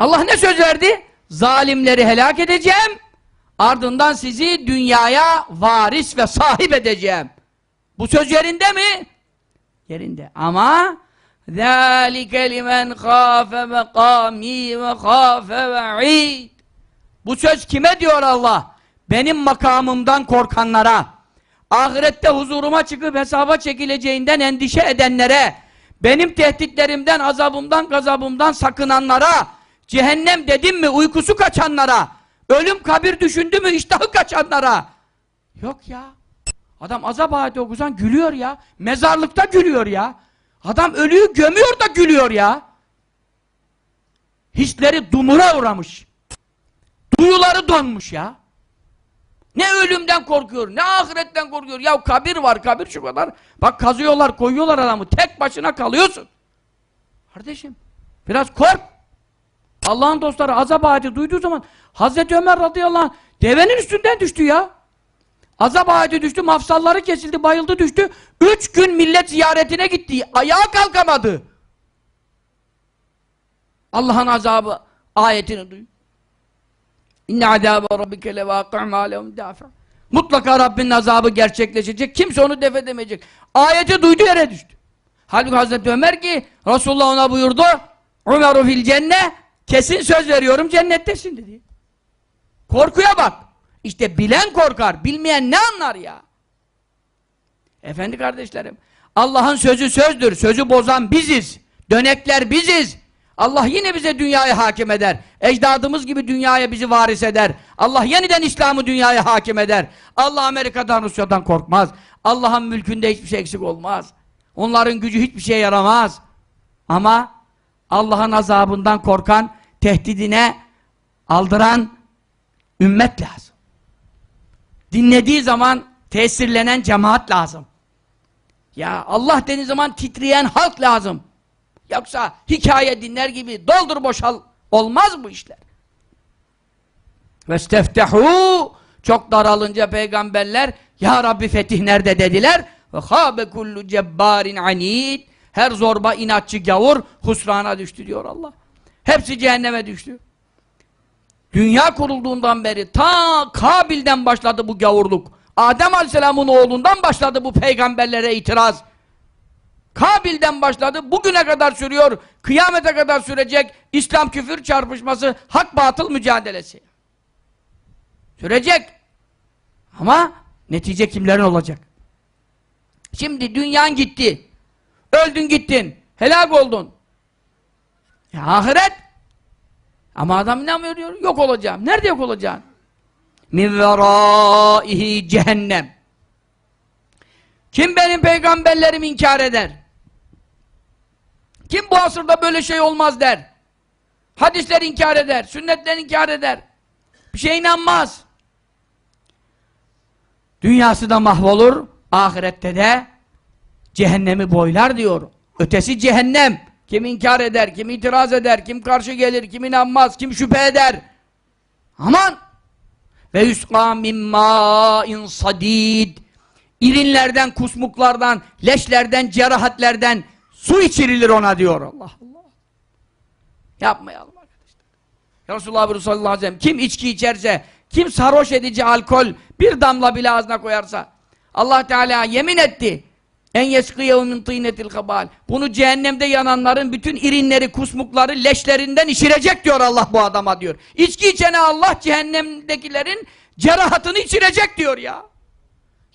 Allah ne söz verdi? Zalimleri helak edeceğim. Ardından sizi dünyaya varis ve sahip edeceğim. Bu söz yerinde mi? Yerinde. Ama ذَٰلِكَ لِمَنْ خَافَ مَقَامِي وَخَافَ وَعِيدٍ Bu söz kime diyor Allah? Benim makamımdan korkanlara, ahirette huzuruma çıkıp hesaba çekileceğinden endişe edenlere, benim tehditlerimden, azabımdan, gazabımdan sakınanlara, cehennem dedim mi uykusu kaçanlara, ölüm kabir düşündü mü iştahı kaçanlara. Yok ya. Adam azap ayeti okusan gülüyor ya. Mezarlıkta gülüyor ya. Adam ölüyü gömüyor da gülüyor ya. Hisleri dumura uğramış. Duyuları donmuş ya. Ne ölümden korkuyor, ne ahiretten korkuyor. Ya kabir var, kabir şu kadar. Bak kazıyorlar, koyuyorlar adamı. Tek başına kalıyorsun. Kardeşim, biraz kork. Allah'ın dostları azap ayeti duyduğu zaman Hazreti Ömer radıyallahu anh devenin üstünden düştü ya. Azap ayeti düştü, mafsalları kesildi, bayıldı düştü. Üç gün millet ziyaretine gitti. Ayağa kalkamadı. Allah'ın azabı ayetini duy. İnne azâbe rabbike levâkı' mâ. Mutlaka Rabbinin azabı gerçekleşecek. Kimse onu def edemeyecek. Ayeti duydu yere düştü. Halbuki Hazreti Ömer ki Resulullah ona buyurdu. Ömeru fil cenne kesin söz veriyorum cennettesin dedi. Korkuya bak. İşte bilen korkar, bilmeyen ne anlar ya? Efendi kardeşlerim, Allah'ın sözü sözdür, sözü bozan biziz. Dönekler biziz. Allah yine bize dünyayı hakim eder. Ecdadımız gibi dünyaya bizi varis eder. Allah yeniden İslam'ı dünyaya hakim eder. Allah Amerika'dan, Rusya'dan korkmaz. Allah'ın mülkünde hiçbir şey eksik olmaz. Onların gücü hiçbir şeye yaramaz. Ama Allah'ın azabından korkan, tehdidine aldıran ümmet lazım. Dinlediği zaman tesirlenen cemaat lazım. Ya Allah dediği zaman titreyen halk lazım. Yoksa hikaye dinler gibi doldur boşal olmaz bu işler. Vesteftehu çok daralınca peygamberler Ya Rabbi fetih nerede dediler ve habe kullu cebbarin anid her zorba inatçı gavur husrana düştü diyor Allah. Hepsi cehenneme düştü. Dünya kurulduğundan beri ta Kabil'den başladı bu gavurluk. Adem Aleyhisselam'ın oğlundan başladı bu peygamberlere itiraz. Kabil'den başladı, bugüne kadar sürüyor, kıyamete kadar sürecek İslam küfür çarpışması, hak batıl mücadelesi. Sürecek. Ama netice kimlerin olacak? Şimdi dünyan gitti. Öldün gittin. Helak oldun. Ya ahiret. Ama adam inanmıyor diyor. Yok olacağım. Nerede yok olacaksın? Min veraihi cehennem. Kim benim peygamberlerimi inkar eder? Kim bu asırda böyle şey olmaz der? Hadisleri inkar eder, sünnetleri inkar eder. Bir şey inanmaz. Dünyası da mahvolur, ahirette de cehennemi boylar diyor. Ötesi cehennem. Kim inkar eder, kim itiraz eder, kim karşı gelir, kim inanmaz, kim şüphe eder. Aman! Ve yusqa min ma'in sadid. İrinlerden, kusmuklardan, leşlerden, cerahatlerden su içirilir ona diyor Allah Allah. Yapmayalım arkadaşlar. Ya Resulullah buyuruyor sallallahu aleyhi ve sellem kim içki içerse, kim sarhoş edici alkol bir damla bile ağzına koyarsa Allah Teala yemin etti. En yeskiyehu min tînetil kabal. Bunu cehennemde yananların bütün irinleri, kusmukları, leşlerinden içirecek diyor Allah bu adama diyor. İçki içene Allah cehennemdekilerin cerahatını içirecek diyor ya.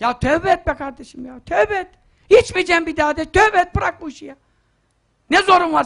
Ya tövbe et be kardeşim ya. Tövbe et. İçmeyeceğim bir daha de. Tövbe et bırak bu işi ya. Ne zorun var